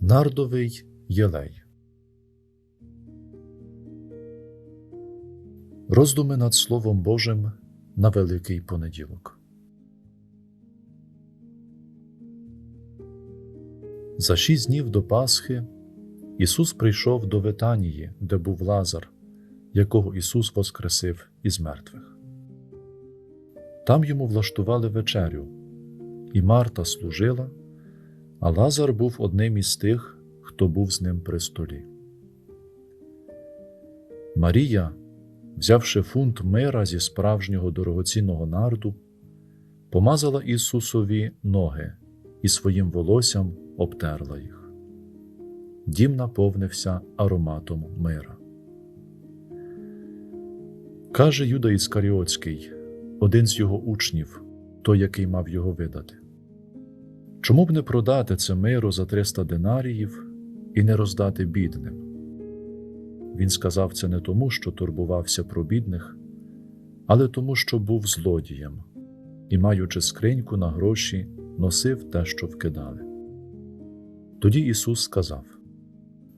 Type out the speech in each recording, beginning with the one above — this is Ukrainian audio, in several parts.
Нардовий єлей. Роздуми над Словом Божим на Великий понеділок. За шість днів до Пасхи Ісус прийшов до Ветанії, де був Лазар, якого Ісус воскресив із мертвих. Там йому влаштували вечерю, і Марта служила, а Лазар був одним із тих, хто був з ним при столі. Марія, взявши фунт мира зі справжнього дорогоцінного нарду, помазала Ісусові ноги і своїм волоссям обтерла їх. Дім наповнився ароматом мира. Каже Юда Іскаріотський, один з його учнів, той, який мав його видати. Чому б не продати це миру за 300 динаріїв і не роздати бідним? Він сказав це не тому, що турбувався про бідних, але тому, що був злодієм і, маючи скриньку на гроші, носив те, що вкидали. Тоді Ісус сказав: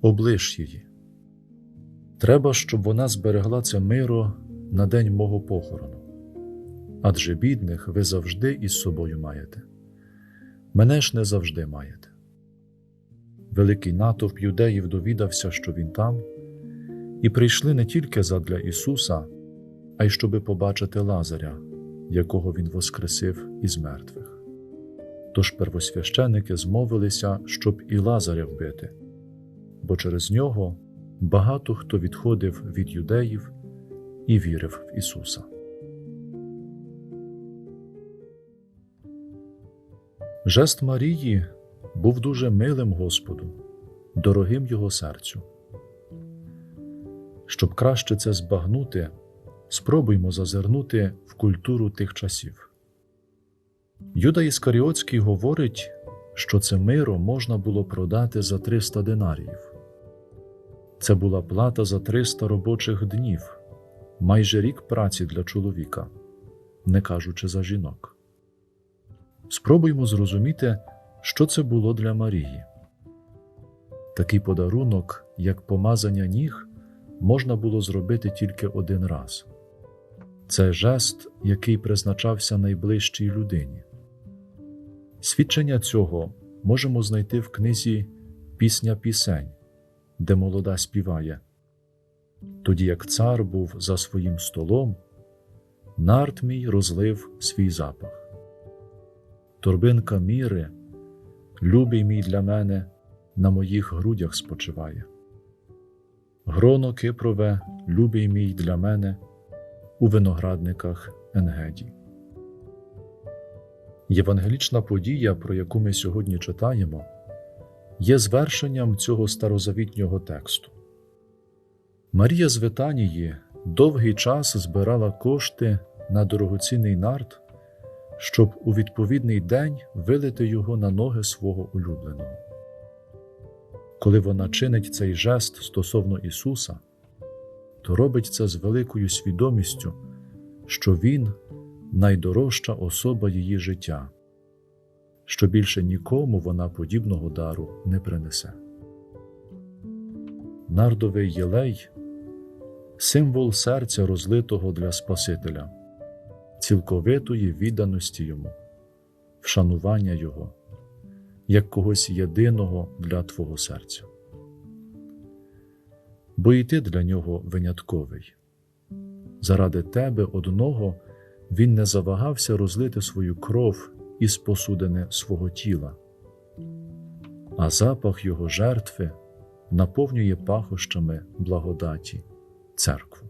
Облиш її. Треба, щоб вона зберегла це миро на день мого похорону. Адже бідних ви завжди із собою маєте. Мене ж не завжди маєте. Великий натовп юдеїв довідався, що він там, і прийшли не тільки задля Ісуса, а й щоби побачити Лазаря, якого Він воскресив із мертвих. Тож первосвященики змовилися, щоб і Лазаря вбити, бо через нього багато хто відходив від юдеїв і вірив в Ісуса. Жест Марії був дуже милим Господу, дорогим Його серцю. Щоб краще це збагнути, спробуймо зазирнути в культуру тих часів. Юда Іскаріотський говорить, що це миро можна було продати за 300 динаріїв. Це була плата за 300 робочих днів, майже рік праці для чоловіка, не кажучи за жінок. Спробуймо зрозуміти, що це було для Марії. Такий подарунок, як помазання ніг, можна було зробити тільки один раз. Це жест, який призначався найближчій людині. Свідчення цього можемо знайти в книзі Пісня пісень, де молода співає. Тоді як цар був за своїм столом, нарт мій розлив свій запах. Торбинка міри, любий мій для мене, на моїх грудях спочиває. Гроно кипрове, любий мій для мене, у виноградниках Енгеді. Євангелічна подія, про яку ми сьогодні читаємо, є звершенням цього старозавітнього тексту. Марія з Витанії довгий час збирала кошти на дорогоцінний нарт, щоб у відповідний день вилити його на ноги свого улюбленого. Коли вона чинить цей жест стосовно Ісуса, то робить це з великою свідомістю, що Він найдорожча особа її життя, що більше нікому вона подібного дару не принесе. Нардовий єлей символ серця розлитого для Спасителя, цілковитої відданості йому, вшанування Його, як когось єдиного для Твого серця. Бо і ти для нього винятковий. Заради тебе одного він не завагався розлити свою кров із посудини свого тіла, а запах його жертви наповнює пахощами благодаті церкву.